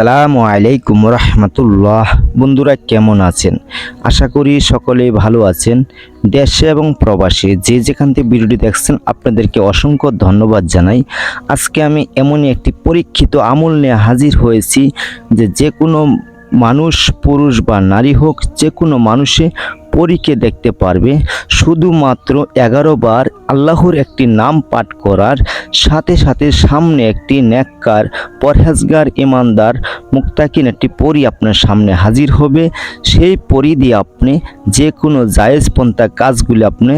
আসসালামু আলাইকুম রহমতুল্লাহ। বন্ধুরা কেমন আছেন? আশা করি সকলে ভালো আছেন। দেশে এবং প্রবাসে যে যেখান থেকে ভিডিওটি দেখছেন, আপনাদেরকে অসংখ্য ধন্যবাদ জানাই। আজকে আমি এমনই একটি পরীক্ষিত আমল নিয়ে হাজির হয়েছি যে যে কোনো মানুষ, পুরুষ বা নারী হোক যে কোনো মানুষে পরীকে দেখতে পারবে। শুধুমাত্র এগারো বার আল্লাহর একটি নাম পাঠ করার, সাথে সাথে সামনে একটি ন্যাক্কার, পরহেজগার, ইমানদার মুক্তাকিন একটি পরি আপনার সামনে হাজির হবে। সেই পরি দিয়ে আপনি যে কোনো জায়েজ পন্থা কাজগুলি আপনি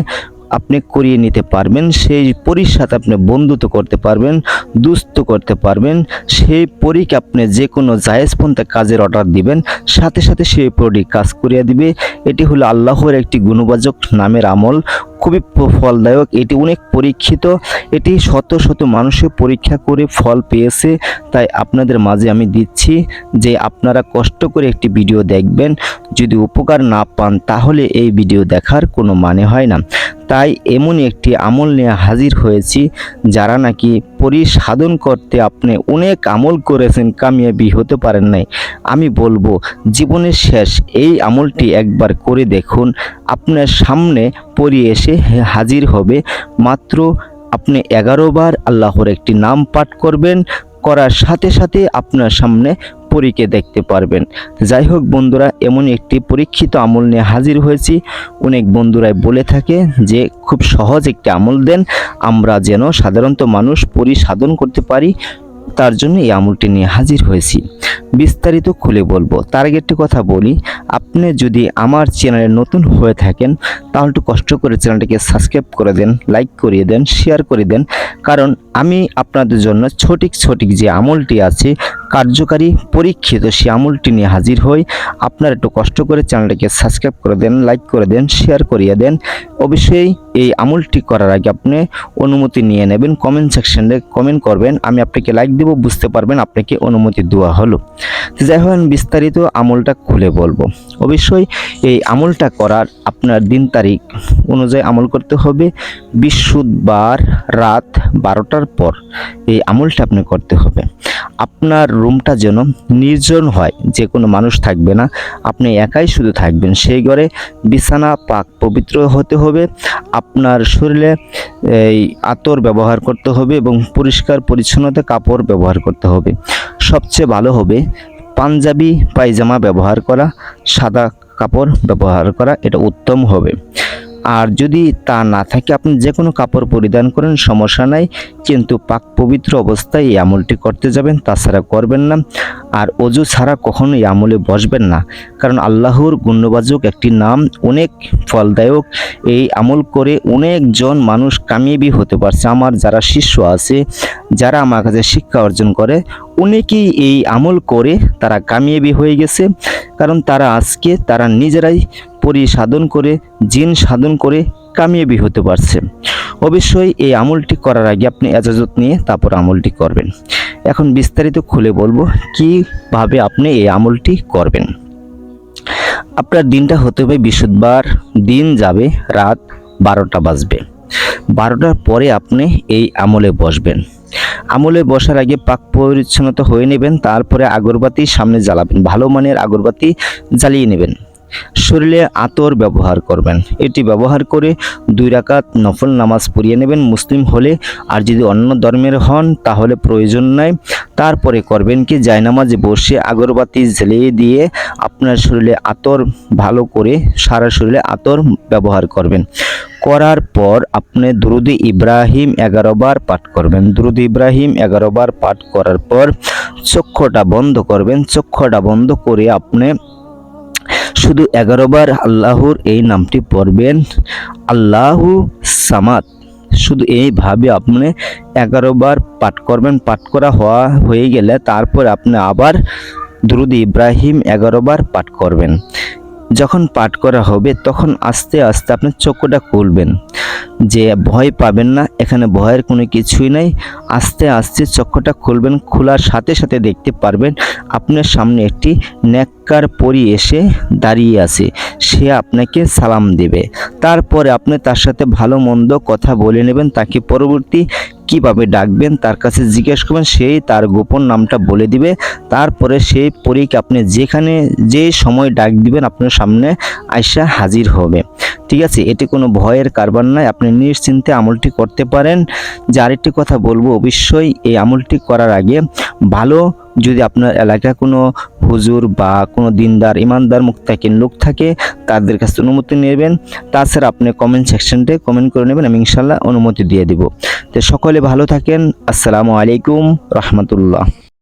আপনি করিয়ে নিতে পারবেন, সেই পরীর সাথে আপনি বন্ধুত্ব করতে পারবেন, দুস্থ করতে পারবেন, সেই পরীকে আপনি যে কোনো জায়েজ পন্থা কাজের অর্ডার দিবেন, সাথে সাথে সেই পরি কাজ করিয়ে দিবে। এটি হলো আল্লাহর একটি গুণবাচক নামের আমল। খুবই ফলদায়ক। এটি অনেক পরীক্ষিত। এটি শত শত মানুষের পরীক্ষা করে ফল পেয়েছে। তাই আপনাদের মাঝে আমি দিচ্ছি যে আপনারা কষ্ট করে একটি ভিডিও দেখবেন। যদি উপকার না পান, তাহলে এই ভিডিও দেখার কোনো মানে হয় না। তাই এমনই একটি আমল নিয়ে হাজির হয়েছি। যারা নাকি পরিসাধন করতে আপনি অনেক আমল করেছেন, কামিয়াবি হতে পারেন নাই। আমি বলব, জীবনের শেষ, এই আমলটি একবার করে দেখুন। আপনার সামনে পরি এসে হাজির হবে। মাত্র আপনি এগারো বার আল্লাহর একটি নাম পাঠ করবেন। করার সাথে সাথে আপনার সামনে পরীকে দেখতে পারবেন। যাই হোক বন্ধুরা, এমন একটি পরীক্ষিত আমল নিয়ে হাজির হয়েছি। অনেক বন্ধুরাই বলে থাকে যে, খুব সহজ একটি আমল দেন। আমরা যেন সাধারণত মানুষ পরি সাধন করতে পারি। তার জন্য এই আমলটি নিয়ে হাজির হয়েছি। বিস্তারিত খুলে বলব। তার কথা বলি। আপনি যদি আমার চ্যানেলে নতুন হয়ে থাকেন, তাহলে একটু কষ্ট করে চ্যানেলটিকে সাবস্ক্রাইব করে দেন, লাইক করিয়ে দেন, শেয়ার করে দেন। কারণ আমি আপনাদের জন্য সঠিক সঠিক যে আমলটি আছে কার্যকারী, পরীক্ষিত সেই আমলটি নিয়ে হাজির হই। আপনারা একটু কষ্ট করে চ্যানেলটিকে সাবস্ক্রাইব করে দেন, লাইক করে দেন, শেয়ার করিয়ে দেন। অবশ্যই এই আমলটি করার আগে আপনি অনুমতি নিয়ে নেবেন। কমেন্ট সেকশনে কমেন্ট করবেন, আমি আপনাকে লাইক দেব, বুঝতে পারবেন আপনাকে অনুমতি দেওয়া হলো। যাই হোক বিস্তারিত আমলটা খুলে বলব। অবশ্যই এই আমলটা করার আপনার দিন তারিখ অনুযায়ী আমল করতে হবে। বৃহস্পতিবার রাত বারোটার পর এই আমলটা আপনি করতে হবে। আপনার রুমটা যেন নির্জন হয়, যে কোনো মানুষ থাকবে না। আপনি একাই শুধু থাকবেন, সেই ঘরে বিছানা পাক পবিত্র হতে হবে। আপনার শরীরে এই আতর ব্যবহার করতে হবে এবং পরিষ্কার পরিচ্ছন্নতা কাপড় ব্যবহার করতে হবে। সবচেয়ে ভালো হবে পাঞ্জাবি, পায়জামা ব্যবহার করা, সাদা কাপড় ব্যবহার করা, এটা উত্তম হবে। আর যদি তা না থাকে, আপনি যে কোনো কাপড় পরিধান করেন, সমস্যা নাই। কিন্তু পাক পবিত্র অবস্থায় এই আমলটি করতে যাবেন তাছাড়া করবেন না। আর অজু ছাড়া কখনো এই আমলে বসবেন না। কারণ আল্লাহর গুণ্যবাচক একটি নাম, অনেক ফলদায়ক। এই আমল করে অনেকজন মানুষ কামিয়াবি হতে পারছে। আমার যারা শিষ্য আছে, যারা আমার কাছে শিক্ষা অর্জন করে, অনেকেই এই আমল করে তারা কামিয়াবি হয়ে গেছে। কারণ তারা আজকে, তারা নিজেরাই পরিসাধন করে, জিন সাধন করে কামিয়াবি হতে পারছে। অবশ্যই এই আমলটি করার আগে আপনি এজাজত নিয়ে তারপর আমলটি করবেন। এখন বিস্তারিত খুলে বলব কীভাবে আপনি এই আমলটি করবেন। আপনার দিনটা হতে হবে বৃহস্পতিবার, দিন যাবে রাত বারোটা বাজবে। বারোটার পরে আপনি এই আমলে বসবেন। আমলে বসার আগে পাক পরিচ্ছন্নতা হয়ে নেবেন, তারপরে আগরবাতি সামনে জ্বালাবেন, ভালো মানের আগরবাতি জ্বালিয়ে নেবেন। শরীরে আতর ব্যবহার করবেন। এটি ব্যবহার করে দুই রাকাত নফল নামাজ পড়িয়ে নেবেন। মুসলিম হলে আর যদি অন্য ধর্মের হন, তাহলে প্রয়োজন নাই। তারপরে করবেন কি, জায়নামাজে বসে আগরবাতি জ্বালিয়ে দিয়ে আপনার শরীরে আতর ভালো করে, সারা শরীরে আতর ব্যবহার করবেন। করার পর আপনি দ্রুদি ইব্রাহিম এগারো বার পাঠ করবেন। দ্রুদি ইব্রাহিম এগারো বার পাঠ করার পর চক্ষুটা বন্ধ করবেন। চক্ষুটা বন্ধ করে আপনি শুধু এগারো বার আল্লাহর এই নামটি পড়বেন। আল্লাহু সামাদ। শুধু এইভাবে আপনি এগারো বার পাঠ করবেন। পাঠ করা হওয়া হয়ে গেলে তারপর আপনি আবার দ্রুদ ইব্রাহিম এগারো বার পাঠ করবেন। যখন পাঠ করা হবে তখন আস্তে আস্তে আপনি চক্ষুটা খুলবেন। যে ভয় পাবেন না, এখানে ভয়ের কোনো কিছুই নাই। আস্তে আস্তে চক্ষুটা খুলবেন। খোলার সাথে সাথে দেখতে পারবেন আপনার সামনে একটি নেককার পরি এসে দাঁড়িয়ে আছে। সে আপনাকে সালাম দেবে। তারপরে আপনি তার সাথে ভালো মন্দ কথা বলে নেবেন, তাকে পরবর্তী কীভাবে ডাকবেন তার কাছে জিজ্ঞেস করবেন সেই তার গোপন নামটা বলে দিবে। তারপরে সেই পরীকে আপনি যেখানে যে সময় ডাক দিবেন, আপনার সামনে আয়সা হাজির হবে। ঠিক আছে, এটি কোনো ভয়ের কারবার নয়। আপনি নিশ্চিন্তে আমলটি করতে পারেন। যে আরেকটি কথা বলব, অবশ্যই এই আমলটি করার আগে ভালো যদি আপনার এলাকায় কোনো হুজুর বা কোনো দিনদার, ইমানদার মুক্তাকিন লোক থাকে, তাদের কাছে অনুমতি নেবেন। তাছাড়া আপনি কমেন্ট সেকশনটে কমেন্ট করে নেবেন, আমি ইনশাল্লাহ অনুমতি দিয়ে দিব। তো সকলে ভালো থাকেন। আসসালামু আলাইকুম রহমতুল্লাহ।